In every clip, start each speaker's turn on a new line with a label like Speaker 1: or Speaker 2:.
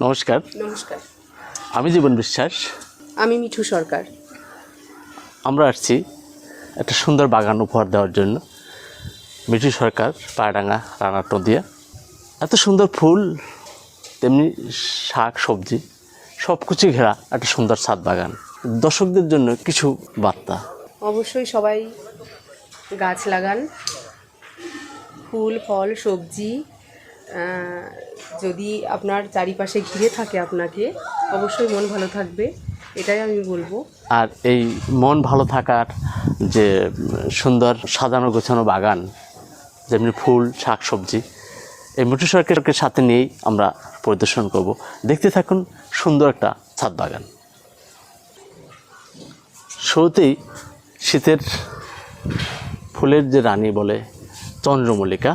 Speaker 1: নমস্কার।
Speaker 2: নমস্কার।
Speaker 1: আমি জীবন বিশ্বাস।
Speaker 2: আমি মিঠু সরকার।
Speaker 1: আমরা আসছি একটা সুন্দর বাগান উপহার দেওয়ার জন্য। মিঠু সরকার পায়ডাঙ্গা রানার নদিয়া। এত সুন্দর ফুল তেমনি শাক সবজি সব কিছু ঘেরা একটা সুন্দর ছাদ বাগান। দর্শকদের জন্য কিছু বার্তা।
Speaker 2: অবশ্যই সবাই গাছ লাগান। ফুল ফল সবজি যদি আপনার চারিপাশে ঘিরে থাকে আপনাকে, অবশ্যই মন ভালো থাকবে। এটাই আমি বলব।
Speaker 1: আর এই মন ভালো থাকার যে সুন্দর সাজানো গোছানো বাগান, যেমনি ফুল, শাক, সবজি, এই মিঠু সরকারকে সাথে নিয়েই আমরা পরিদর্শন করব। দেখতে থাকুন সুন্দর একটা ছাদ বাগান। শুরুতেই শীতের ফুলের যে রানী বলে চন্দ্রমল্লিকা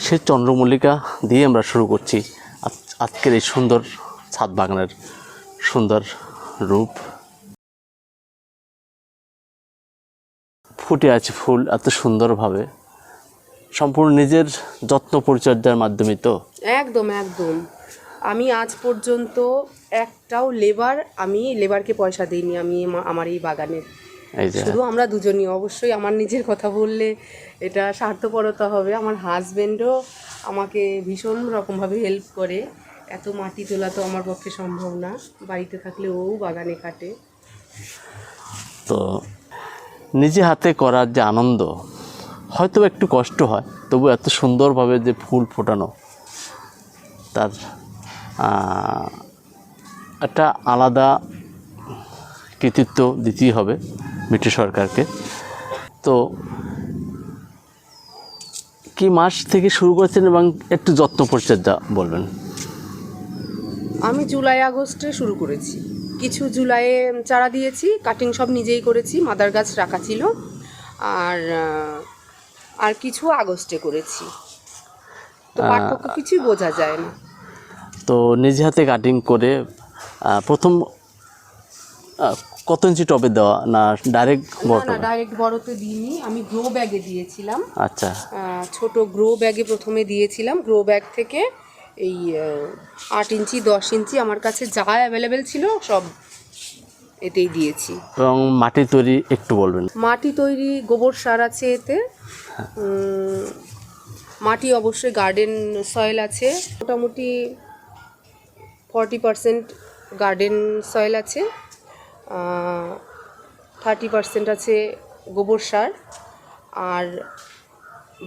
Speaker 1: সেই চন্দ্রমল্লিকা দিয়ে আমরা শুরু করছি আজ- আজকের এই সুন্দর ছাদ বাগানের সুন্দর রূপ। ফুটে আছে ফুল এত সুন্দরভাবে। সম্পূর্ণ নিজের যত্ন পরিচর্যার মাধ্যমে তো।
Speaker 2: একদম একদম। আমি আজ পর্যন্ত একটাও লেবার আমি লেবারকে পয়সা দিইনি, আমি আমা- আমার এই বাগানের শুধু আমরা দুজনই অবশ্যই আমার নিজের কথা বললে এটা স্বার্থপরতা হবে। আমার হাজব্যান্ডও আমাকে ভীষণ রকমভাবে হেল্প করে। এত মাটি তোলা তো আমার পক্ষে সম্ভব না। বাড়িতে থাকলে ও বাগানে কাটে।
Speaker 1: তো নিজে হাতে করার যে আনন্দ হয়তো একটু কষ্ট হয় তবু এত সুন্দরভাবে যে ফুল ফোটানো তার একটা আলাদা কৃতিত্ব দিতেই হবে। ব্রিটিশ সরকারকে। তো কি মাস থেকে শুরু করেছেন এবং একটু যত্ন পরিচর্যা বলবেন?
Speaker 2: আমি জুলাই আগস্টে শুরু করেছি। কিছু জুলাইয়ে চারা দিয়েছি কাটিং সব নিজেই করেছি মাদার গাছ রাখা ছিল। আর আর কিছু আগস্টে করেছি। তো পার্থক্য কিছুই বোঝা যায় না।
Speaker 1: তো নিজে হাতে কাটিং করে প্রথম কত ইঞ্চি টবে দেওয়া? না ডাইরেক্ট বড়
Speaker 2: না ডাইরেক্ট বড়তে দিইনি। আমি গ্রো ব্যাগে দিয়েছিলাম।
Speaker 1: আচ্ছা।
Speaker 2: ছোট গ্রো ব্যাগে প্রথমে দিয়েছিলাম। গ্রো ব্যাগ থেকে এই আট ইঞ্চি দশ ইঞ্চি আমার কাছে যা অ্যাভেলেবেল ছিল সব এতেই দিয়েছি।
Speaker 1: এবং মাটি তৈরি একটু বলবেন।
Speaker 2: মাটি তৈরি গোবর সার আছে এতে। মাটি অবশ্যই গার্ডেন সয়েল আছে। মোটামুটি ফর্টি পার্সেন্ট গার্ডেন সয়েল আছে। থার্টি পারসেন্ট আছে গোবর সার, আর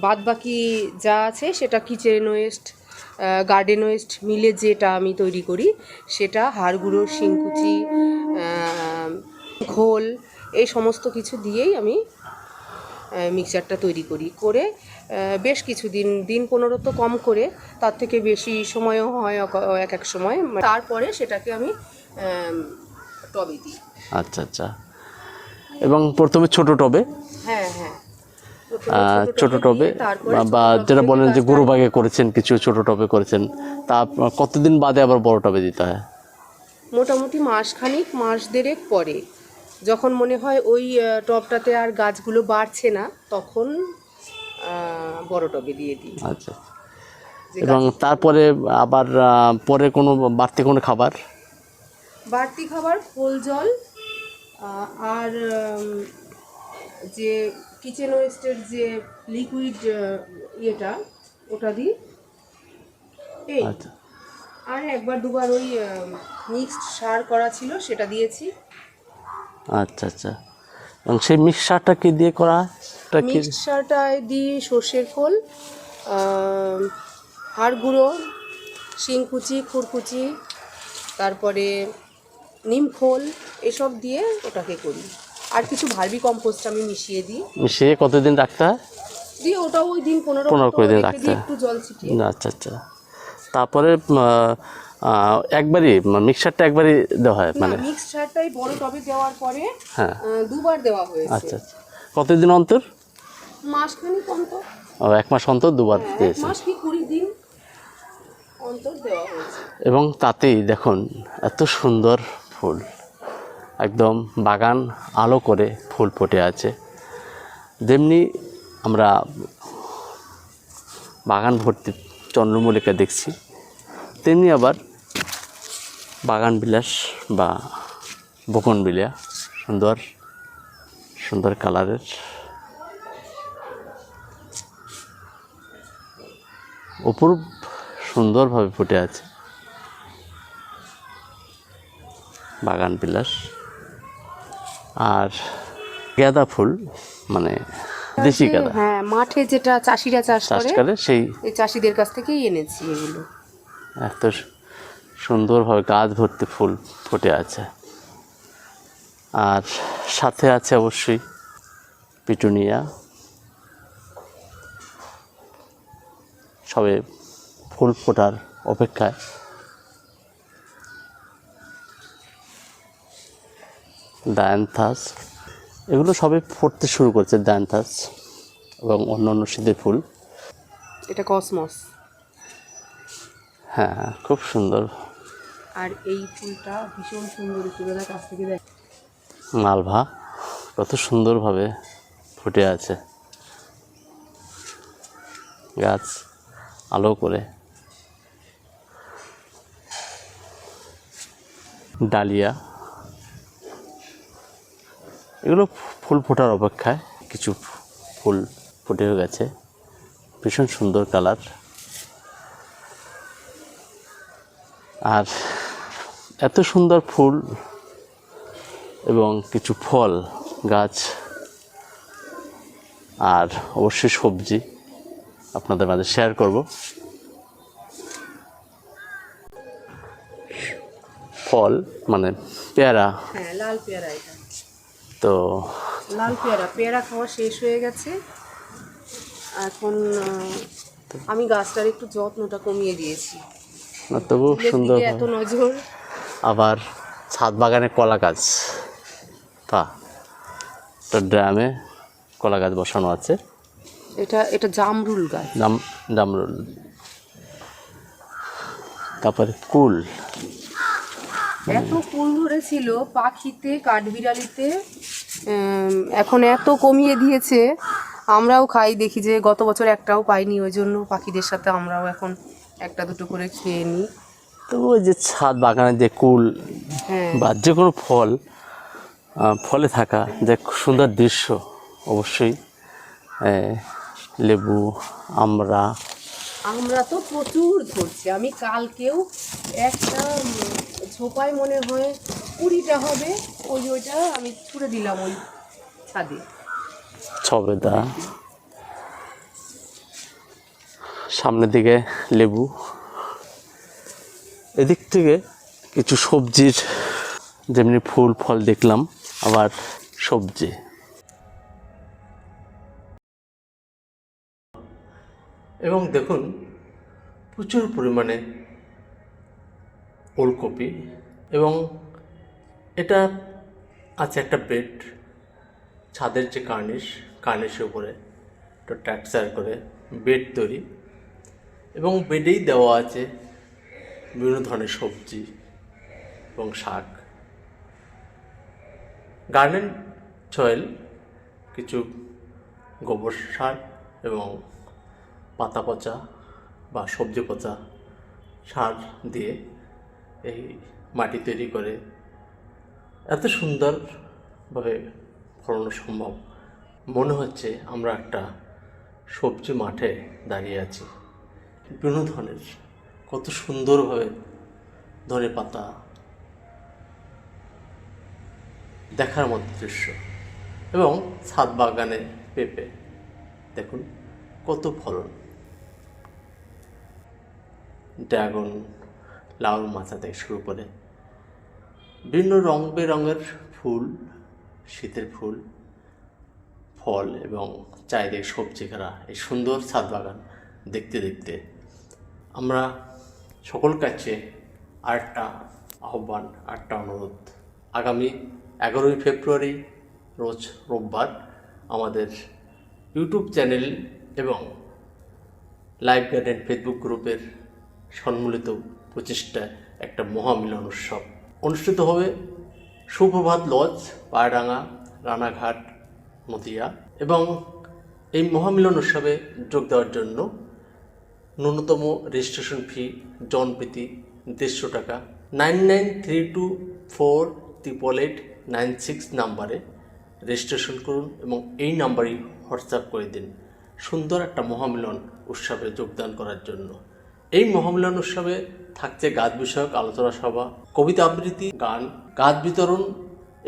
Speaker 2: বাদ বাকি যা আছে সেটা কিচেন ওয়েস্ট গার্ডেন ওয়েস্ট মিলে যেটা আমি তৈরি করি, সেটা হাড় গুঁড়ো শিংকুচি ঘোল, এই সমস্ত কিছু দিয়েই আমি মিক্সচারটা তৈরি করি। করে বেশ কিছু দিন দিন পনেরো তো কম করে, তার থেকে বেশি সময়ও হয় এক এক সময় তারপরে সেটাকে আমি টবে দিই।
Speaker 1: আচ্ছা আচ্ছা। এবং প্রথমে ছোট টবে?
Speaker 2: হ্যাঁ হ্যাঁ।
Speaker 1: ছোট টবে বা- যেটা বলেন যে গুরু ভাগে করেছেন কিছু ছোট টবে করেছেন তা কতদিন বাদে আবার বড় টবে দিতে হয়?
Speaker 2: মোটামুটি মাসখানিক মাস দেড়েক পরে। যখন মনে হয় ওই টবটাতে আর গাছগুলো বাড়ছে না তখন বড় টবে দিয়ে দিই।
Speaker 1: আচ্ছা। এবং তারপরে আবার পরে কোনো বাড়তি কোনো খাবার?
Speaker 2: বাড়তি খাবার খোল জল আর যে কিচেন ওয়েস্টের যে লিকুইড ইয়েটা ওটা দিই এই
Speaker 1: আচ্ছা।
Speaker 2: আর একবার দুবার ওই মিক্সড সার করা ছিল সেটা দিয়েছি।
Speaker 1: আচ্ছা আচ্ছা। এবং সেই মিক্সারটা কি দিয়ে করা?
Speaker 2: মিক্সড সারটায় দিই সর্ষের খোল হাড় গুঁড়ো শিংকুচি খুরকুচি তারপরে নিম খোল এসব দিয়ে ওটাকে করি। আর কিছু ভার্মি কম্পোস্ট আমি মিশিয়ে দিই।
Speaker 1: মিশিয়ে কতদিন রাখতে হয়?
Speaker 2: দিয়ে ওটা ওই দিন পনেরো
Speaker 1: পনেরো কুড়ি দিন রাখতে হয়।
Speaker 2: একটু জল ছিটিয়ে
Speaker 1: না, আচ্ছা আচ্ছা। তারপরে একবারই মিক্সারটা একবারই দেওয়া হয় মানে?
Speaker 2: মিক্সড সারটাই বড় টবে দেওয়ার পরে
Speaker 1: হ্যাঁ।
Speaker 2: দুবার দেওয়া হয়েছে।
Speaker 1: আচ্ছা আচ্ছা। কতদিন অন্তর?
Speaker 2: মাসখানিক অন্তর।
Speaker 1: ও, এক মাস অন্তর দুবার
Speaker 2: হ্যাঁ,
Speaker 1: দিয়েছে
Speaker 2: মাস কি কুড়ি দিন অন্তর দেওয়া হয়েছে।
Speaker 1: এবং তাতেই দেখুন এত সুন্দর ফুল। একদম বাগান আলো করে ফুল ফুটে আছে। যেমনি আমরা বাগান ভর্তি চন্দ্রমল্লিকা দেখছি, তেমনি আবার বাগান বিলাস বা বকন বিলিয়া, সুন্দর সুন্দর কালারের অপরূপ সুন্দরভাবে ফুটে আছে। বাগান বিলাস। আর গাঁদা ফুল মানে দেশি গাঁদা।
Speaker 2: হ্যাঁ মাঠে যেটা চাষিরা চাষ করে
Speaker 1: সেই
Speaker 2: চাষিদের কাছ থেকেই এনেছি এগুলো।
Speaker 1: এত সুন্দরভাবে গাছ ভর্তি ফুল ফুটে আছে। আর সাথে আছে অবশ্যই পিটুনিয়া। সবে ফুল ফোটার অপেক্ষায়। ডায়ান্থাস এগুলো সবে ফুটতে শুরু করছে ডায়ান্থাস এবং অন্য অন্য শীতের ফুল।
Speaker 2: এটা কসমস
Speaker 1: হ্যাঁ খুব সুন্দর।
Speaker 2: আর এই ফুলটা ভীষণ সুন্দর চূড়ার কাছ থেকে দেখ।
Speaker 1: মালভা কত সুন্দরভাবে ফুটে আছে। গাছ আলো করে। ডালিয়া। এগুলো ফুল ফোটার অপেক্ষায় কিছু ফুল ফুটেও গেছে। ভীষণ সুন্দর কালার। আর এত সুন্দর ফুল এবং কিছু ফল, গাছ, আর অবশ্যই সবজি আপনাদের মাঝে শেয়ার করব। ফল মানে পেয়ারা।
Speaker 2: হ্যাঁ লাল পেয়ারা
Speaker 1: তো
Speaker 2: লাল পেয়ারা। পেয়ারা খাওয়া শেষ হয়ে গেছে। এখন আমি গাছটার একটু যত্নটা কমিয়ে দিয়েছি।
Speaker 1: তবু সুন্দর
Speaker 2: এত নজর।
Speaker 1: আবার ছাদ বাগানে কলা গাছ। তা তো ড্রামে কলা গাছ বসানো আছে।
Speaker 2: এটা এটা জামরুল গাছ।
Speaker 1: জাম জামরুল। তারপরে কুল।
Speaker 2: এত ফুল ধরেছিল পাখিতে কাঠবিড়ালিতে। এখন এত কমিয়ে দিয়েছে আমরাও খাই দেখি যে গত বছর একটাও পাইনি ওই জন্য পাখিদের সাথে আমরাও এখন একটা দুটো করে খেয়ে নিই।
Speaker 1: তো ওই যে ছাদ বাগানে যে কুল
Speaker 2: হ্যাঁ।
Speaker 1: বা যে কোনো ফল ফলে থাকা যে সুন্দর দৃশ্য অবশ্যই লেবু আমরা।
Speaker 2: আমরা তো প্রচুর ধরছি আমি কালকেও একটা ঝোপায় মনে হয় কুড়িটা হবে ওই ওইটা আমি ছুড়ে দিলাম ওই ছাদে।
Speaker 1: ছবেদা। সামনের দিকে লেবু। এদিক থেকে কিছু সবজির যেমনি ফুল ফল দেখলাম আবার সবজি। এবং দেখুন প্রচুর পরিমাণে ওলকপি এবং এটা আছে একটা বেড ছাদের যে কার্নিশ কার্নিশের উপরে, একটা ট্যাক্সার করে বেড তৈরি এবং বেডেই দেওয়া আছে বিভিন্ন ধরনের সবজি এবং শাক। গার্ডেন সয়েল কিছু গোবর সার এবং পাতা পচা বা সবজি পচা সার দিয়ে এই মাটি তৈরি করে এত সুন্দরভাবে ফলানো সম্ভব। মনে হচ্ছে আমরা একটা সবজি মাঠে দাঁড়িয়ে আছি। বিভিন্ন ধরনের, কত সুন্দরভাবে ধনে পাতা দেখার মতো দৃশ্য এবং ছাদ বাগানে পেঁপে। দেখুন, কত ফলন। ড্রাগন, লাউ মাচা থেকে শুরু করে বিভিন্ন রং বেরঙের ফুল, শীতের ফুল, ফল এবং চারিদিকে সবজি ঘেরা এই সুন্দর ছাদ বাগান দেখতে দেখতে আমরা সকল কাছে আরেকটা আহ্বান, আরেকটা অনুরোধ। আগামী এগারোই ফেব্রুয়ারি, রোজ রোববার আমাদের ইউটিউব চ্যানেল এবং লাইভ গার্ডেন ফেসবুক গ্রুপের সম্মিলিত প্রচেষ্টায় একটা মহামিলন উৎসব অনুষ্ঠিত হবে সুপ্রভাত লজ পায়রাঙ্গা রানাঘাট নদিয়া এবং এই মহামিলন উৎসবে যোগ দেওয়ার জন্য ন্যূনতম রেজিস্ট্রেশন ফি জনপ্রীতি দেড়শো টাকা। Nine nine three two four triple eight nine six নাম্বারে রেজিস্ট্রেশন করুন এবং এই নাম্বারই হোয়াটসঅ্যাপ করে দিন। সুন্দর একটা মহামিলন উৎসবে যোগদান করার জন্য। এই মহামিলন উৎসবে থাকছে গাছ বিষয়ক আলোচনা সভা, কবিতা আবৃত্তি, গান গাছ বিতরণ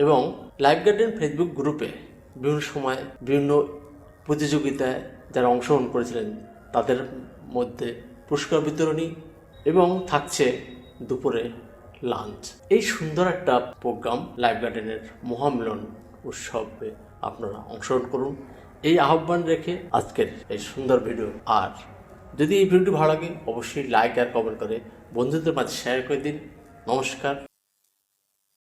Speaker 1: এবং লাইফ গার্ডেন ফেসবুক গ্রুপে বিভিন্ন সময় বিভিন্ন প্রতিযোগিতায় যারা অংশগ্রহণ করেছিলেন তাদের মধ্যে পুরস্কার বিতরণী এবং থাকছে দুপুরে লাঞ্চ। এই সুন্দর একটা প্রোগ্রাম লাইফ গার্ডেনের মহামিলন উৎসবে আপনারা অংশগ্রহণ করুন। এই আহ্বান রেখে আজকের এই সুন্দর ভিডিও আর যদি এই ভিডিওটি ভালো লাগে, অবশ্যই লাইক আর কমেন্ট করে বন্ধুদের মাঝে শেয়ার করে দিন। নমস্কার।